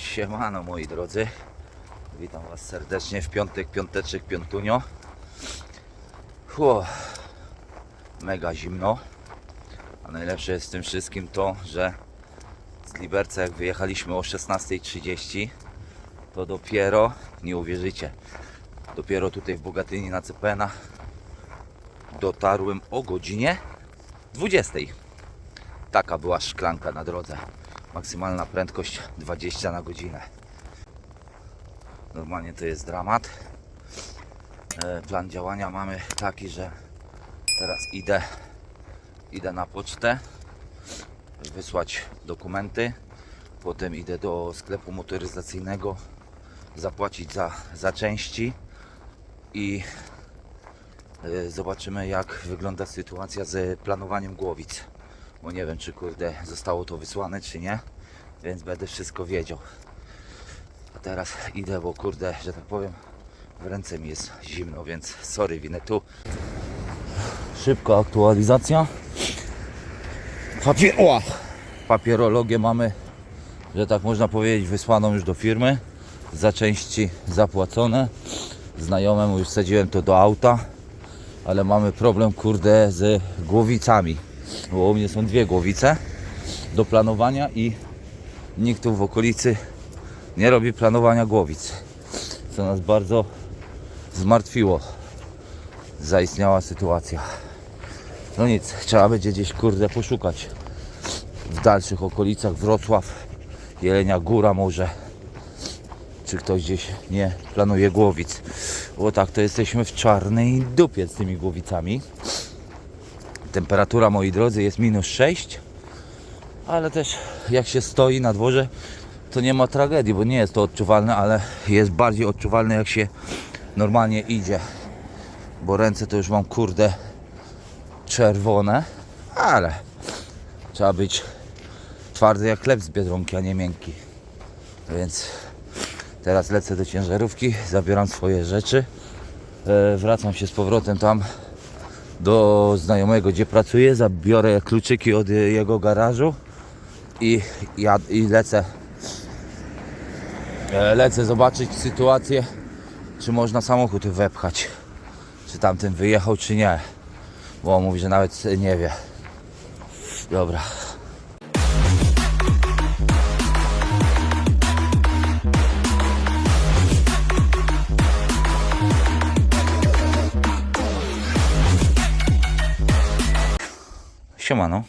Siemano moi drodzy. Witam Was serdecznie w piątek, piąteczek, piątunio. Hu, mega zimno. A najlepsze jest w tym wszystkim to, że z Liberca jak wyjechaliśmy o 16.30 to dopiero, nie uwierzycie, dopiero tutaj w Bogatyni na Cepena dotarłem o godzinie 20. Taka była szklanka na drodze. Maksymalna prędkość 20 na godzinę. Normalnie to jest dramat. E, Plan działania mamy taki, że teraz idę, idę na pocztę, wysłać dokumenty, potem idę do sklepu motoryzacyjnego, zapłacić za, za części i e, zobaczymy jak wygląda sytuacja z planowaniem głowic. Bo nie wiem czy kurde zostało to wysłane czy nie, więc będę wszystko wiedział. A teraz idę, bo kurde, że tak powiem, w ręce mi jest zimno, więc sorry, winę tu. Szybka aktualizacja. Papier... Ła! Papierologię mamy, że tak można powiedzieć, wysłaną już do firmy. Za części zapłacone. Znajomemu już sadziłem to do auta, ale mamy problem, kurde, z głowicami. Bo u mnie są dwie głowice do planowania i nikt tu w okolicy nie robi planowania głowic. Co nas bardzo zmartwiło. Zaistniała sytuacja. No nic, trzeba będzie gdzieś kurde poszukać w dalszych okolicach Wrocław, Jelenia Góra może. Czy ktoś gdzieś nie planuje głowic. Bo tak to jesteśmy w czarnej dupie z tymi głowicami. Temperatura moi drodzy jest minus 6 ale też jak się stoi na dworze to nie ma tragedii, bo nie jest to odczuwalne, ale jest bardziej odczuwalne jak się normalnie idzie. Bo ręce to już mam kurde czerwone, ale trzeba być twardy jak chleb z biedronki, a nie miękki. Więc teraz lecę do ciężarówki, zabieram swoje rzeczy, e, wracam się z powrotem tam do znajomego, gdzie pracuję, zabiorę kluczyki od jego garażu i, ja, i lecę. E, lecę zobaczyć sytuację czy można samochód wepchać. Czy tamten wyjechał czy nie. Bo on mówi, że nawet nie wie. Dobra Siemano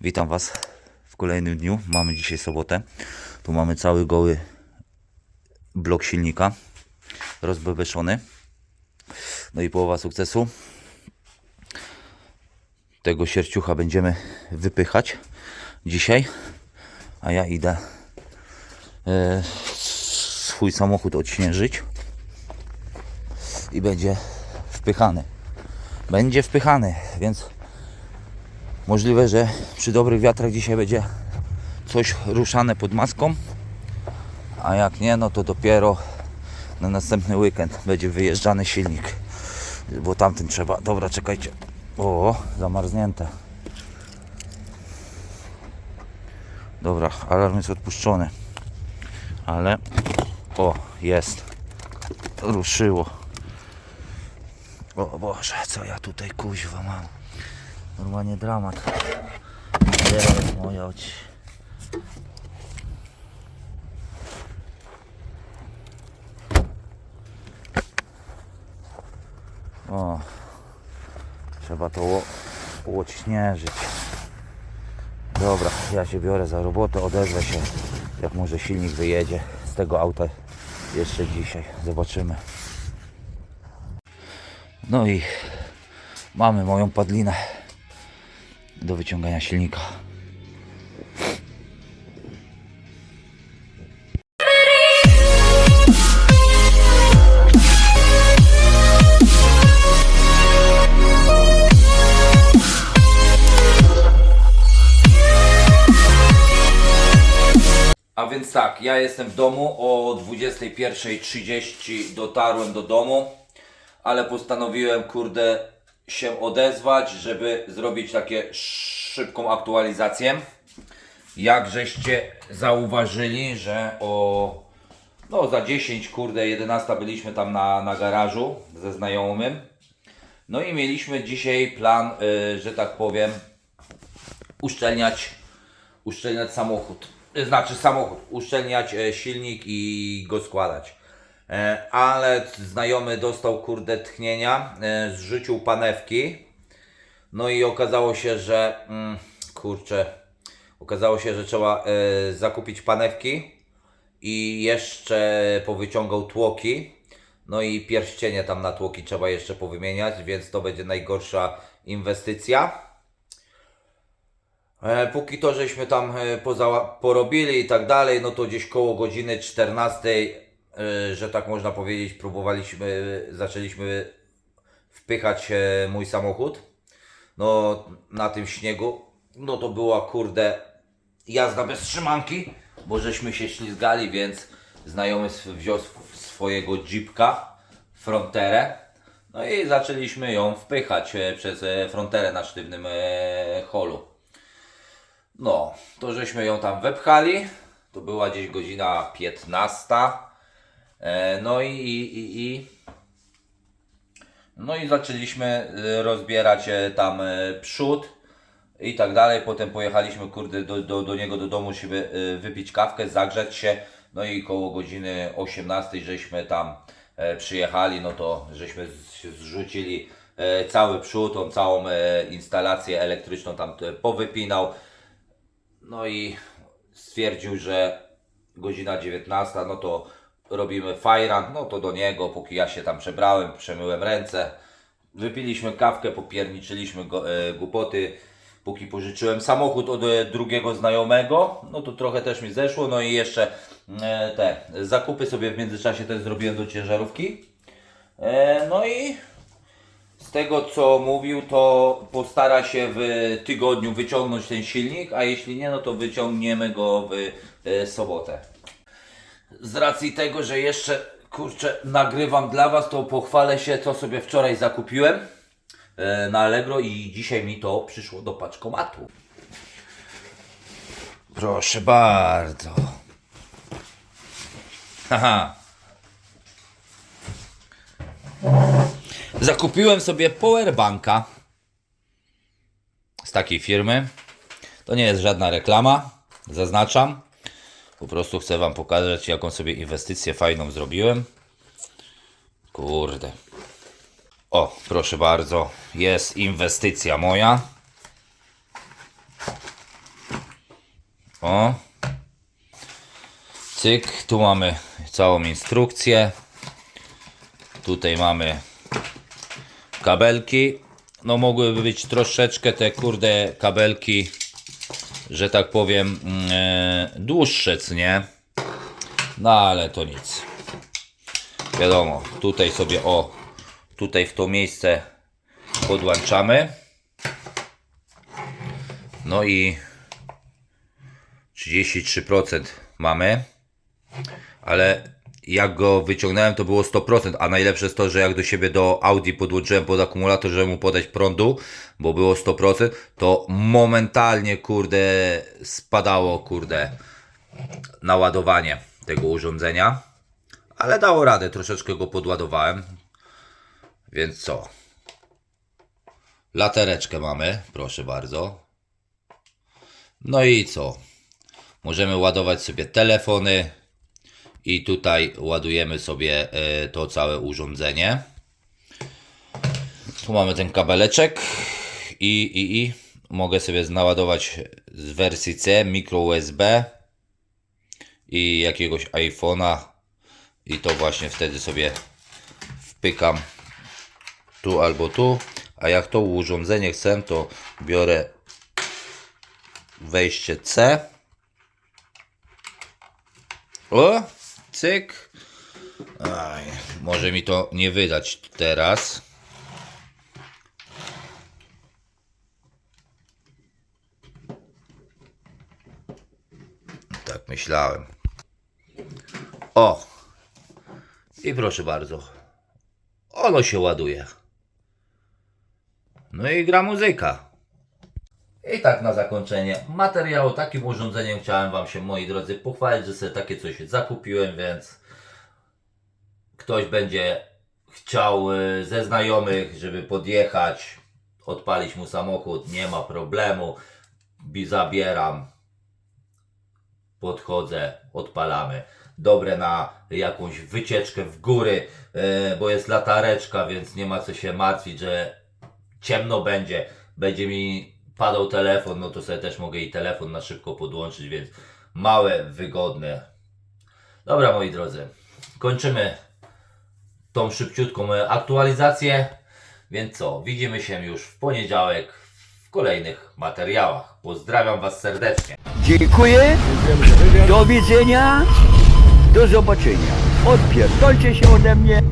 Witam Was w kolejnym dniu. Mamy dzisiaj sobotę. Tu mamy cały goły blok silnika rozbebeszony. No i połowa sukcesu. Tego sierciucha będziemy wypychać dzisiaj. A ja idę e, swój samochód odśnieżyć. I będzie wpychany. Będzie wpychany, więc Możliwe, że przy dobrych wiatrach dzisiaj będzie coś ruszane pod maską, a jak nie, no to dopiero na następny weekend będzie wyjeżdżany silnik, bo tamtym trzeba. Dobra, czekajcie. O, zamarznięte. Dobra, alarm jest odpuszczony, ale o, jest. Ruszyło. O Boże, co ja tutaj kuźwa mam. Normalnie dramat. Jest moja oci. O, trzeba to ło- łoćśnieżyć. Dobra, ja się biorę za robotę, odezwę się, jak może silnik wyjedzie z tego auta jeszcze dzisiaj. Zobaczymy. No i mamy moją padlinę do wyciągania silnika. A więc tak, ja jestem w domu o 21.30 dotarłem do domu, ale postanowiłem kurde się odezwać, żeby zrobić takie szybką aktualizację. jak żeście zauważyli, że o no za 10, kurde, 11 byliśmy tam na, na garażu ze znajomym. No i mieliśmy dzisiaj plan, y, że tak powiem, uszczelniać, uszczelniać samochód. Y, Znaczy samochód, uszczelniać e, silnik i go składać. E, Ale znajomy dostał kurde tchnienia, e, zrzucił panewki. No i okazało się, że mm, kurczę, okazało się, że trzeba e, zakupić panewki i jeszcze powyciągał tłoki. No i pierścienie tam na tłoki trzeba jeszcze powymieniać, więc to będzie najgorsza inwestycja. Póki to żeśmy tam porobili i tak dalej, no to gdzieś koło godziny 14, e, że tak można powiedzieć, próbowaliśmy, zaczęliśmy wpychać e, mój samochód. No na tym śniegu, no to była kurde jazda bez trzymanki, bo żeśmy się ślizgali, więc znajomy wziął sw- swojego jeepka, fronterę, no i zaczęliśmy ją wpychać e, przez e, fronterę na sztywnym holu. No, to żeśmy ją tam wepchali, to była gdzieś godzina 15, e, no i, i, i, no i zaczęliśmy y, rozbierać e, tam e, przód i tak dalej. Potem pojechaliśmy kurde do, do, do niego do domu, żeby y, wypić kawkę, zagrzać się. No i koło godziny 18 żeśmy tam e, przyjechali, no to żeśmy zrzucili e, cały przód, tą całą e, instalację elektryczną tam e, powypinał. No i stwierdził, że godzina 19, no to robimy fajran, no to do niego, póki ja się tam przebrałem, przemyłem ręce, wypiliśmy kawkę, popierniczyliśmy go, e, głupoty, póki pożyczyłem samochód od e, drugiego znajomego, no to trochę też mi zeszło, no i jeszcze e, te zakupy sobie w międzyczasie też zrobiłem do ciężarówki. E, no i z tego co mówił, to postara się w tygodniu wyciągnąć ten silnik, a jeśli nie, no to wyciągniemy go w e, sobotę. Z racji tego, że jeszcze kurczę nagrywam dla Was, to pochwalę się, co sobie wczoraj zakupiłem e, na Allegro i dzisiaj mi to przyszło do paczkomatu. Proszę bardzo. Haha. Zakupiłem sobie powerbanka z takiej firmy. To nie jest żadna reklama, zaznaczam. Po prostu chcę Wam pokazać, jaką sobie inwestycję fajną zrobiłem. Kurde. O, proszę bardzo, jest inwestycja moja. O. Cyk, tu mamy całą instrukcję. Tutaj mamy kabelki. No mogłyby być troszeczkę te kurde kabelki, że tak powiem, mm, e, dłuższe, nie? No ale to nic. Wiadomo, tutaj sobie o, tutaj w to miejsce podłączamy. No i 33% mamy ale jak go wyciągnąłem, to było 100%, a najlepsze jest to, że jak do siebie do Audi podłączyłem pod akumulator, żeby mu podać prądu, bo było 100%, to momentalnie, kurde, spadało, kurde, naładowanie tego urządzenia, ale dało radę, troszeczkę go podładowałem, więc co? Latereczkę mamy, proszę bardzo. No i co? Możemy ładować sobie telefony, i tutaj ładujemy sobie e, to całe urządzenie. Tu mamy ten kabeleczek. I, i, i. Mogę sobie naładować z wersji C mikro USB i jakiegoś iPhone'a. I to właśnie wtedy sobie wpykam tu albo tu, a jak to urządzenie chcę, to biorę wejście C. O, cyk. Aj, może mi to nie wydać teraz. Tak myślałem. O! I proszę bardzo. Ono się ładuje. No i gra muzyka. I tak na zakończenie materiału, takim urządzeniem chciałem Wam się, moi drodzy, pochwalić, że sobie takie coś zakupiłem, więc ktoś będzie chciał y, ze znajomych, żeby podjechać, odpalić mu samochód, nie ma problemu. Bi- Zabieram, podchodzę, odpalamy. Dobre na jakąś wycieczkę w góry, y, bo jest latareczka, więc nie ma co się martwić, że ciemno będzie, będzie mi padał telefon, no to sobie też mogę i telefon na szybko podłączyć, więc małe, wygodne. Dobra, moi drodzy, kończymy tą szybciutką e, aktualizację. Więc co, widzimy się już w poniedziałek w kolejnych materiałach. Pozdrawiam Was serdecznie. Dziękuję. Do widzenia. Do zobaczenia. Odpierdolcie się ode mnie.